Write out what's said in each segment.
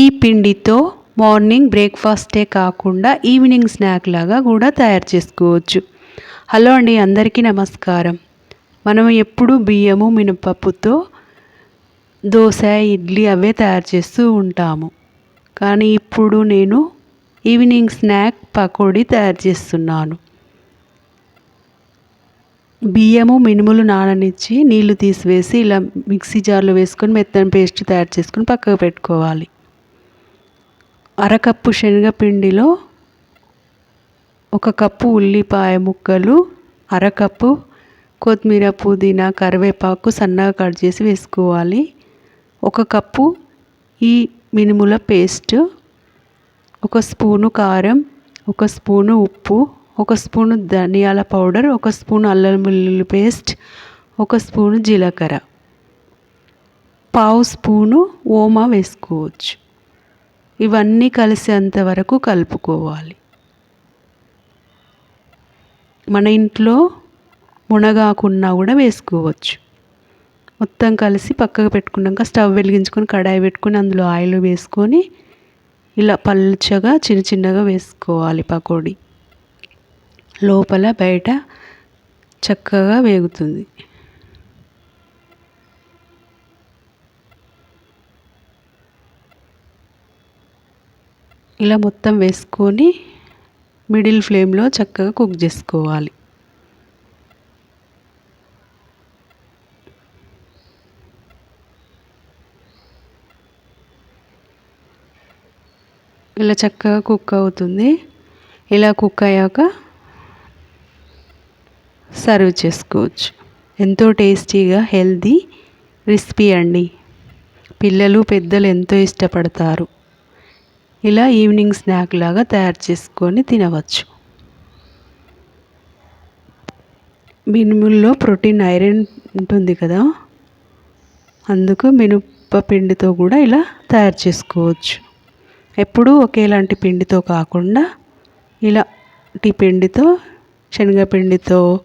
ఈ పిండితో మార్నింగ్ బ్రేక్ఫాస్టే కాకుండా ఈవినింగ్ స్నాక్ లాగా కూడా తయారు చేసుకోవచ్చు. హలో అండి అందరికీ నమస్కారం. మనం ఎప్పుడు బియ్యము మినపప్పుతో దోశ ఇడ్లీ అవే తయారు చేస్తూ ఉంటాము. కానీ ఇప్పుడు నేను ఈవినింగ్ స్నాక్ పకోడీ తయారు చేస్తున్నాను. బియ్యము మినుములు నాననిచ్చి నీళ్ళు తీసివేసి ఇలా మిక్సీ జార్లో వేసుకొని మెత్తని పేస్ట్ తయారు చేసుకొని పక్కకు పెట్టుకోవాలి. అరకప్పు శనగపిండిలో ఒక కప్పు ఉల్లిపాయ ముక్కలు అరకప్పు కొత్తిమీర పుదీనా కరివేపాకు సన్నగా కట్ చేసి వేసుకోవాలి. ఒక కప్పు ఈ మినుముల పేస్ట్ ఒక స్పూను కారం ఒక స్పూను ఉప్పు ఒక స్పూను ధనియాల పౌడర్ ఒక స్పూను అల్లం వెల్లుల్లి పేస్ట్ ఒక స్పూను జీలకర్ర. పావు స్పూను ఓమా వేసుకోవచ్చు. ఇవన్నీ కలిసేంత వరకు కలుపుకోవాలి. మన ఇంట్లో మునగాకున్నా కూడా వేసుకోవచ్చు. మొత్తం కలిసి పక్కకు పెట్టుకున్నాక స్టవ్ వెలిగించుకొని కడాయి పెట్టుకొని అందులో ఆయిల్ వేసుకొని ఇలా పల్చగా చిన్న చిన్నగా వేసుకోవాలి పకోడీ. లోపల బయట చక్కగా వేగుతుంది. ఇలా మొత్తం వేసుకొని మిడిల్ ఫ్లేమ్లో చక్కగా కుక్ చేసుకోవాలి. ఇలా చక్కగా కుక్ అవుతుంది. ఇలా కుక్ అయ్యాక సర్వ్ చేసుకోవచ్చు. ఎంతో టేస్టీగా హెల్తీ రెసిపీ అండి. పిల్లలు పెద్దలు ఎంతో ఇష్టపడతారు. ఇలా ఈవినింగ్ స్నాక్ లాగా తయారు చేసుకొని తినవచ్చు. మినుముల్లో ప్రోటీన్ ఐరన్ ఉంటుంది కదా? అందుకు మినప పిండితో కూడా ఇలా తయారు చేసుకోవచ్చు. ఎప్పుడూ ఒకేలాంటి పిండితో కాకుండా ఇలాంటి పిండితో శనగపిండితో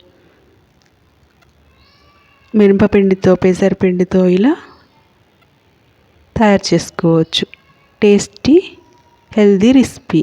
మినపపిండితో పెసరపిండితో ఇలా తయారు చేసుకోవచ్చు. Tasty healthy recipe